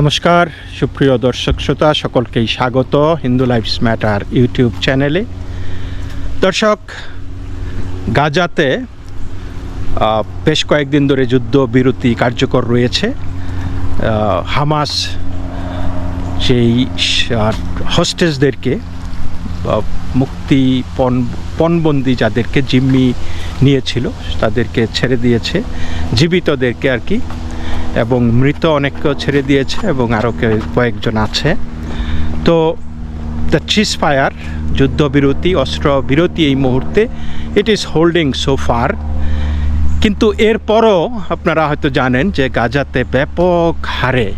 নমস্কার, সুপ্রিয় দর্শক শ্রোতা, সকলকেই স্বাগত হিন্দু লাইফস ম্যাটার ইউটিউব চ্যানেলে। দর্শক, গাজাতে বেশ কয়েকদিন ধরে যুদ্ধ বিরতি কার্যকর রয়েছে। হামাস সেই হস্টেজদেরকে মুক্তি পণ, পণবন্দি যাদেরকে জিম্মি নিয়েছিল, তাদেরকে ছেড়ে দিয়েছে, জীবিতদেরকে আর কি। এবং মৃত অনেককেও ছেড়ে দিয়েছে এবং আরও কয়েকজন আছে। তো দ্য চিজ ফায়ার যুদ্ধবিরতি অস্ত্র বিরতি এই মুহূর্তে it is holding so far কিন্তু এরপরও আপনারা হয়তো জানেন যে গাজাতে ব্যাপক হারে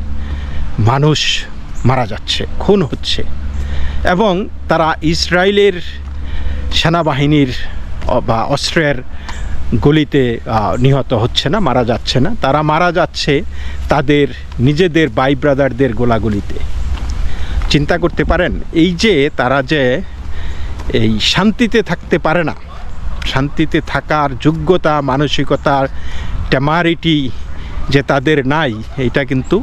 মানুষ মারা যাচ্ছে, খুন হচ্ছে। এবং তারা ইসরায়েলের সেনাবাহিনীর বা অস্ত্রের গুলিতে নিহত হচ্ছে না, মারা যাচ্ছে না। তারা মারা যাচ্ছে তাদের নিজেদের বাই ব্রাদারদের গোলাগুলিতে। চিন্তা করতে পারেন, এই যে তারা যে এই শান্তিতে থাকতে পারে না, শান্তিতে থাকার যোগ্যতা, মানসিকতার টেমারিটি যে তাদের নাই, এটা কিন্তু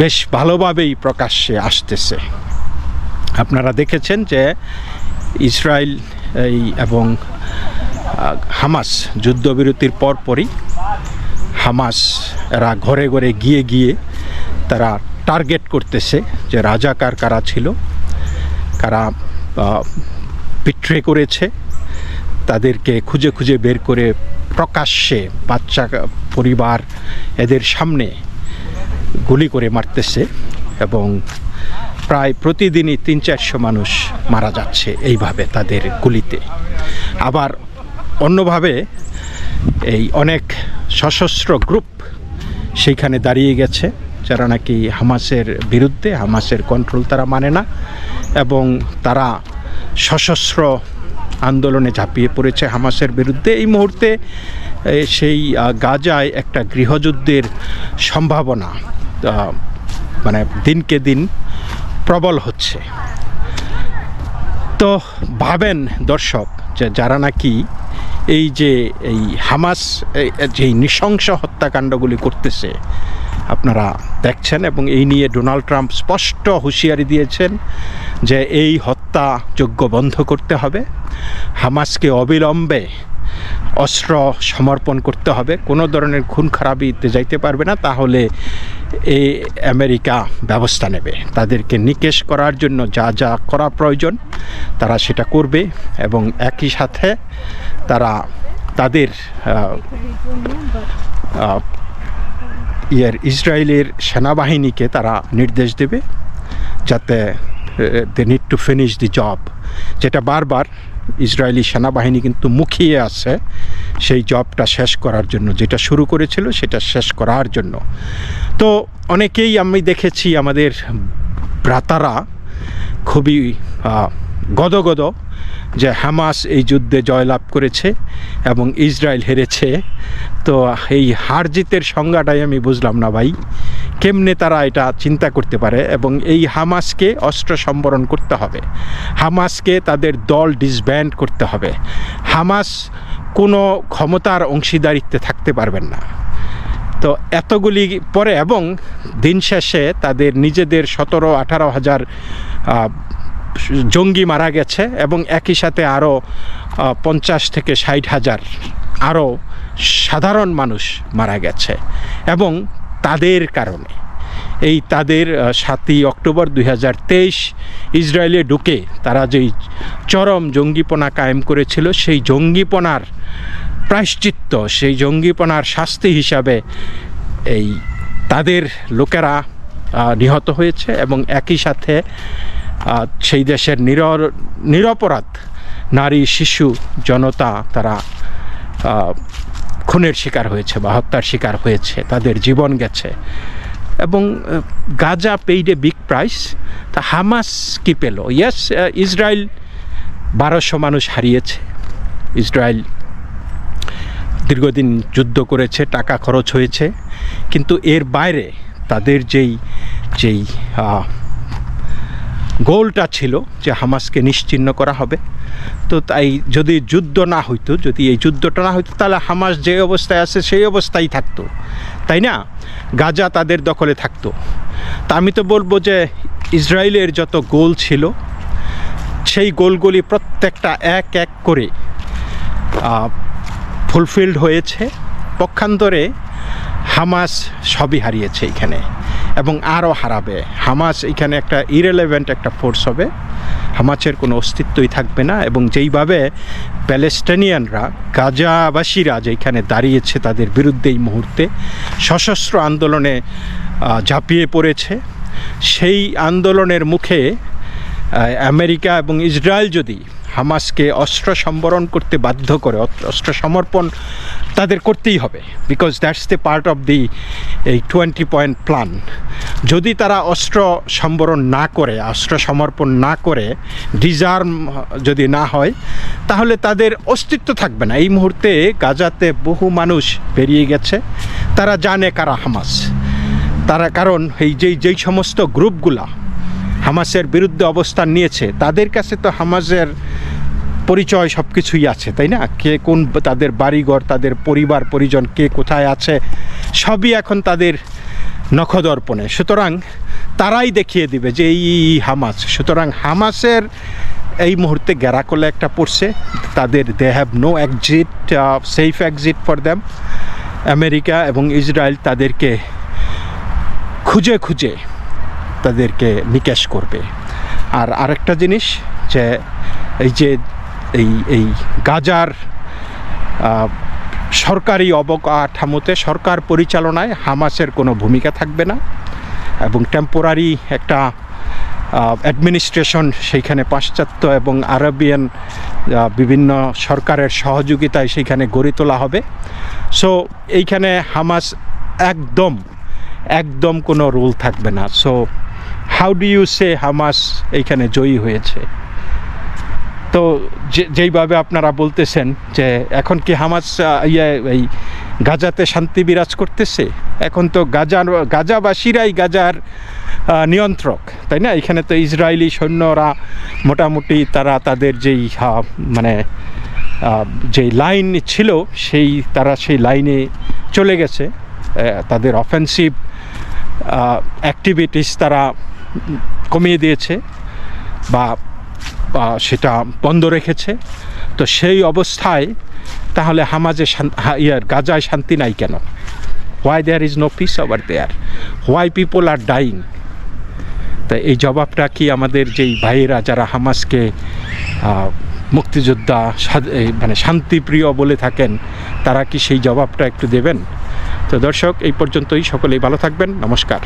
বেশ ভালোভাবেই প্রকাশ্যে আসতেছে। আপনারা দেখেছেন যে ইসরায়েল এই এবং হামাস যুদ্ধবিরতির পরপরই হামাস এরা ঘরে ঘরে গিয়ে গিয়ে তারা টার্গেট করতেছে যে রাজাকার কারা ছিল, কারা বিট্রে করেছে, তাদেরকে খুঁজে খুঁজে বের করে প্রকাশ্যে বাচ্চা পরিবার এদের সামনে গুলি করে মারতেছে এবং প্রায় প্রতিদিনই তিন চারশো মানুষ মারা যাচ্ছে এইভাবে তাদের গুলিতে। আবার অন্যভাবে এই অনেক সশস্ত্র গ্রুপ সেইখানে দাঁড়িয়ে গেছে, যারা নাকি হামাসের বিরুদ্ধে, হামাসের কন্ট্রোল তারা মানে না, এবং তারা সশস্ত্র আন্দোলনে ঝাঁপিয়ে পড়েছে হামাসের বিরুদ্ধে। এই মুহূর্তে সেই গাজায় একটা গৃহযুদ্ধের সম্ভাবনা মানে দিনকে দিন প্রবল হচ্ছে। তো ভাবেন দর্শক, যে যারা নাকি এই যে এই হামাস যে নৃশংস হত্যাকাণ্ডগুলি করতেছে, আপনারা দেখছেন এবং এই নিয়ে ডোনাল্ড ট্রাম্প স্পষ্ট হুঁশিয়ারি দিয়েছেন যে এই হত্যাযজ্ঞ বন্ধ করতে হবে, হামাসকে অবিলম্বে অস্ত্র সমর্পণ করতে হবে, কোনো ধরনের খুন খারাপিতে যাইতে পারবে না, তাহলে এই আমেরিকা ব্যবস্থা নেবে। তাদেরকে নিকেশ করার জন্য যা যা করা প্রয়োজন, তারা সেটা করবে এবং একই সাথে তারা তাদের ইয়ের ইসরায়েলের সেনাবাহিনীকে তারা নির্দেশ দেবে যাতে they need to finish the job যেটা বারবার ইসরায়েলি সেনাবাহিনী কিন্তু মুখিয়ে আছে সেই জবটা শেষ করার জন্য, যেটা শুরু করেছিল সেটা শেষ করার জন্য। তো অনেকেই আমি দেখেছি আমাদের ভ্রাতারা খুবই গদগদ যে হামাস এই যুদ্ধে জয়লাভ করেছে এবং ইসরায়েল হেরেছে। তো এই হার জিতের সংজ্ঞাটাই আমি বুঝলাম না ভাই। কেমনে তারা এটা চিন্তা করতে পারে এবং এই হামাসকে অস্ত্র সম্বরণ করতে হবে। হামাসকে তাদের দল ডিসব্যান্ড করতে হবে। হামাস কোনো ক্ষমতার অংশীদারিত্বে থাকতে পারবেন না। তো এতগুলি পরে এবং দিন শেষে তাদের নিজেদের সতেরো, আঠারো হাজার জঙ্গি মারা গেছে এবং একই সাথে আরও পঞ্চাশ থেকে ষাট হাজার আরও সাধারণ মানুষ মারা গেছে। এবং তাদের কারণে। এই তাদের সাতই অক্টোবর দুই হাজার তেইশ ইসরায়েলে ঢুকে তারা যেই চরম জঙ্গিপনা কায়েম করেছিল, সেই জঙ্গিপনার প্রায়শ্চিত্ত, সেই জঙ্গিপনার শাস্তি হিসাবে এই তাদের লোকেরা নিহত হয়েছে এবং একই সাথে সেই দেশের নির নিরপরাধ নারী, শিশু, জনতা তারা খুনের শিকার হয়েছে বা হত্যার শিকার হয়েছে, তাদের জীবন গেছে। এবং Gaza paid a big price, তা হামাস কি পেল? ইয়েস ইসরায়েল বারোশো মানুষ হারিয়েছে। ইসরায়েল দীর্ঘদিন যুদ্ধ করেছে, টাকা খরচ হয়েছে। কিন্তু এর বাইরে তাদের যেই যেই গোলটা ছিল যে হামাসকে নিশ্চিহ্ন করা হবে। তো তাই যদি যুদ্ধ না হইতো, যদি এই যুদ্ধটা না হইতো, তাহলে হামাস যে অবস্থায় আছে, সেই অবস্থায় থাকতো। তাই না? গাজা তাদের দখলে থাকতো। তা আমি তো বলব যে ইসরায়েলের যত গোল ছিল, সেই গোলগুলি প্রত্যেকটা এক এক করে ফুলফিল্ড হয়েছে। পক্ষান্তরে হামাস সবই হারিয়েছে এখানে। এবং আরও হারাবে। হামাস এখানে একটা ইরেলেভেন্ট একটা ফোর্স হবে। হামাসের কোনো অস্তিত্বই থাকবে না এবং যেইভাবে প্যালেস্টাইনিয়ানরা গাজাবাসীরা যেখানে দাঁড়িয়েছে তাদের বিরুদ্ধে এই মুহূর্তে সশস্ত্র আন্দোলনে ঝাঁপিয়ে পড়েছে। সেই আন্দোলনের মুখে আমেরিকা এবং ইসরায়েল যদি হামাসকে অস্ত্র সম্বরণ করতে বাধ্য করে, অস্ত্র সমর্পণ তাদের করতেই হবে because that's the part of the এই টোয়েন্টি পয়েন্ট প্ল্যান যদি তারা অস্ত্র সম্বরণ না করে, অস্ত্র সমর্পণ না করে ডিজার্ম যদি না হয়, তাহলে তাদের অস্তিত্ব থাকবে না। এই মুহূর্তে গাজাতে বহু মানুষ বেরিয়ে গেছে। তারা জানে কারা হামাস। তারা কারণ এই যেই যেই সমস্ত গ্রুপগুলা হামাসের বিরুদ্ধে অবস্থান নিয়েছে, তাদের কাছে তো হামাসের পরিচয় সব কিছুই আছে, তাই না? কে কোন তাদের বাড়িঘর, তাদের পরিবার, পরিজন, কে কোথায় আছে, সবই এখন তাদের নখদর্পণে সুতরাং তারাই দেখিয়ে দিবে যে এই হামাস। সুতরাং হামাসের এই মুহূর্তে গ্যারাকলে একটা পড়ছে, তাদের they have no exit safe exit for them America এবং ইসরায়েল তাদেরকে খুঁজে খুঁজে তাদেরকে নিকেশ করবে। আর আরেকটা জিনিস যে এই যে এই এই গাজার সরকারি অবকাঠামোতে সরকার পরিচালনায় হামাসের কোনো ভূমিকা থাকবে না এবং টেম্পোরারি একটা অ্যাডমিনিস্ট্রেশন সেইখানে পাশ্চাত্য এবং আরবিয়ান বিভিন্ন সরকারের সহযোগিতায় সেইখানে গড়ে তোলা হবে। সো এইখানে হামাস একদম একদম কোনো রোল থাকবে না। So how do you say Hamas এইখানে জয়ী হয়েছে? তো যেইভাবে আপনারা বলতেছেন যে এখন কি আহ, ইয়ে এই গাজাতে শান্তি বিরাজ করতেছে? এখন তো গাজার গাজাবাসীরাই গাজার নিয়ন্ত্রক তাই না? এখানে তো ইসরায়েলি সৈন্যরা মোটামুটি তারা তাদের যেই মানে যেই লাইন ছিল সেই তারা সেই লাইনে চলে গেছে। তাদের অফেন্সিভ অ্যাক্টিভিটিস তারা কমিয়ে দিয়েছে বা সেটা বন্ধ রেখেছে। তো সেই অবস্থায় তাহলে হামাজে ইয়ার গাজায় শান্তি নাই কেন? Why there is no peace over there why people are dying তা এই জবাবটা কি আমাদের যেই ভাইয়েরা যারা হামাসকে আহ, মুক্তিযোদ্ধা মানে শান্তিপ্রিয় বলে থাকেন তারা কি সেই জবাবটা একটু দেবেন? তো দর্শক এই পর্যন্তই। সকলেই ভালো থাকবেন। নমস্কার।